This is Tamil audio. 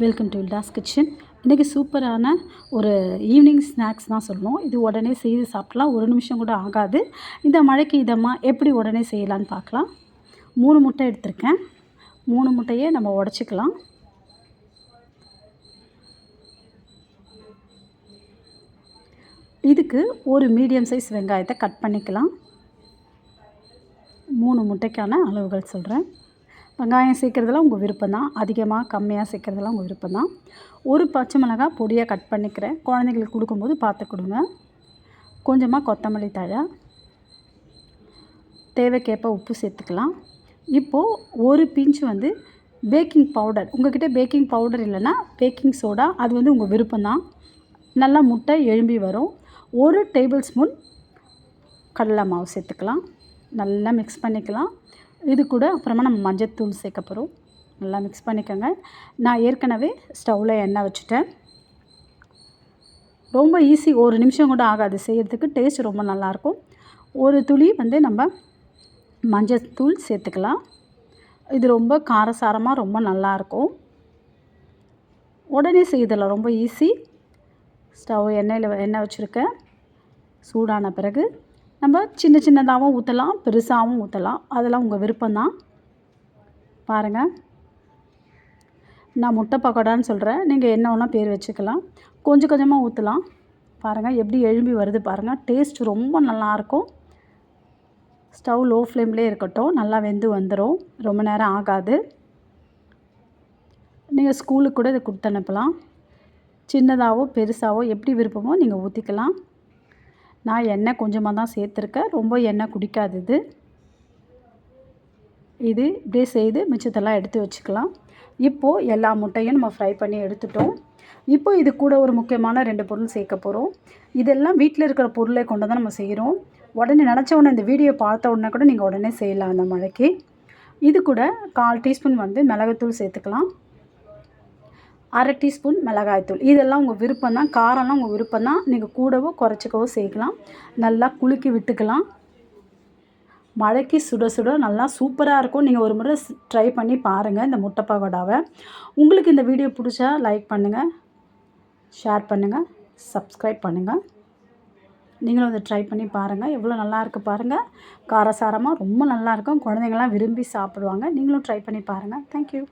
வெல்கம் டு வில்டாஸ் கிச்சன் இன்றைக்கி சூப்பரான ஒரு ஈவினிங் ஸ்நாக்ஸ் தான் சொல்லணும். இது உடனே செய்து சாப்பிட்லாம். ஒரு நிமிஷம் கூட ஆகாது. இந்த மழைக்கு இதமாக எப்படி உடனே செய்யலான்னு பார்க்கலாம். மூணு முட்டை எடுத்திருக்கேன். மூணு முட்டையை நம்ம உடச்சிக்கலாம். இதுக்கு ஒரு மீடியம் சைஸ் வெங்காயத்தை கட் பண்ணிக்கலாம். மூணு முட்டைக்கான அளவுகள் சொல்கிறேன் வெங்காயம் சேர்க்குறதுலாம் உங்கள் விருப்பம் தான் அதிகமாக கம்மியாக சேர்க்குறதுலாம் உங்கள் விருப்பம் தான் ஒரு பச்சை மிளகாய் பொடியாக கட் பண்ணிக்கிறேன். குழந்தைங்களுக்கு கொடுக்கும்போது பார்த்து கொடுங்க கொஞ்சமாக கொத்தமல்லி தழை. தேவைக்கேற்ப உப்பு சேர்த்துக்கலாம். இப்போது ஒரு பிஞ்சு வந்து பேக்கிங் பவுடர். உங்கள்கிட்ட பேக்கிங் பவுடர் இல்லைன்னா பேக்கிங் சோடா அது வந்து உங்கள் விருப்பம் தான் நல்லா முட்டை எழும்பி வரும். ஒரு டேபிள் ஸ்பூன் கடலை மாவு சேர்த்துக்கலாம். நல்லா மிக்ஸ் பண்ணிக்கலாம். இது கூட அப்புறமா நம்ம மஞ்சத்தூள் சேர்க்க போகிறோம் நல்லா மிக்ஸ் பண்ணிக்கோங்க. நான் ஏற்கனவே ஸ்டவ்வில் எண்ணெய் வச்சுட்டேன். ரொம்ப ஈஸி ஒரு நிமிஷம் கூட ஆகாது. செய்கிறதுக்கு டேஸ்ட் ரொம்ப நல்லாயிருக்கும் ஒரு துளி வந்து நம்ம மஞ்சத்தூள் சேர்த்துக்கலாம். இது ரொம்ப காரசாரமாக ரொம்ப நல்லாயிருக்கும் உடனே செய்தலாம் ரொம்ப ஈஸி ஸ்டவ் எண்ணெயில் எண்ணெய் வச்சுருக்கேன். சூடான பிறகு நம்ம சின்ன சின்னதாகவும் ஊற்றலாம் பெருசாகவும் ஊற்றலாம் அதெல்லாம் உங்கள் விருப்பம்தான். பாருங்கள் நான் முட்டை பக்கோடான்னு சொல்கிறேன் நீங்கள் என்ன வேணால் பேர் வச்சுக்கலாம். கொஞ்சம் கொஞ்சமாக ஊற்றலாம் பாருங்கள் எப்படி எழும்பி வருது பாருங்கள் டேஸ்ட் ரொம்ப நல்லாயிருக்கும். ஸ்டவ் லோ ஃப்ளேம்லேயே இருக்கட்டும். நல்லா வெந்து வந்துடும் ரொம்ப நேரம் ஆகாது. நீங்கள் ஸ்கூலுக்கு கூட இதை கொடுத்து அனுப்பலாம். சின்னதாகவோ பெருசாகவோ எப்படி விருப்பமோ நீங்கள் ஊற்றிக்கலாம் நான் எண்ணெய் கொஞ்சமாக தான் சேர்த்துருக்கேன். ரொம்ப எண்ணெய் குடிக்காது இது. இது இப்படியே செய்து மிச்சத்தெல்லாம் எடுத்து வச்சுக்கலாம். இப்போது எல்லா முட்டையும் நம்ம ஃப்ரை பண்ணி எடுத்துட்டோம். இப்போ இது கூட ஒரு முக்கியமான ரெண்டு பொருள் சேர்க்க போகிறோம் இதெல்லாம் வீட்டில் இருக்கிற பொருளை கொண்டு தான் நம்ம செய்கிறோம் உடனே நினச்ச உடனே இந்த வீடியோ பார்த்த உடனே கூட நீங்கள் உடனே செய்யலாம் அந்த மழைக்கு. இது கூட கால் டீஸ்பூன் வந்து மிளகுத்தூள் சேர்த்துக்கலாம். அரை டீஸ்பூன் மிளகாய்த்தூள் இதெல்லாம் உங்கள் விருப்பம் தான் காரம்லாம் உங்கள் விருப்பம் தான் நீங்கள் கூடவோ குறைச்சிக்கவோ சேர்க்கலாம். நல்லா குலுக்கி விட்டுக்கலாம். மழைக்கு சுட சுட நல்லா சூப்பராக இருக்கும். நீங்கள் ஒரு முறை ட்ரை பண்ணி பாருங்கள் இந்த முட்டை பகோடாவை. உங்களுக்கு இந்த வீடியோ பிடிச்சா லைக் பண்ணுங்கள் ஷேர் பண்ணுங்கள் சப்ஸ்கிரைப் பண்ணுங்கள் நீங்களும் அதை ட்ரை பண்ணி பாருங்கள் எவ்வளோ நல்லா இருக்குது பாருங்கள் காரசாரமாக ரொம்ப நல்லாயிருக்கும் குழந்தைங்கள்லாம் விரும்பி சாப்பிடுவாங்க. நீங்களும் ட்ரை பண்ணி பாருங்கள் தேங்க்யூ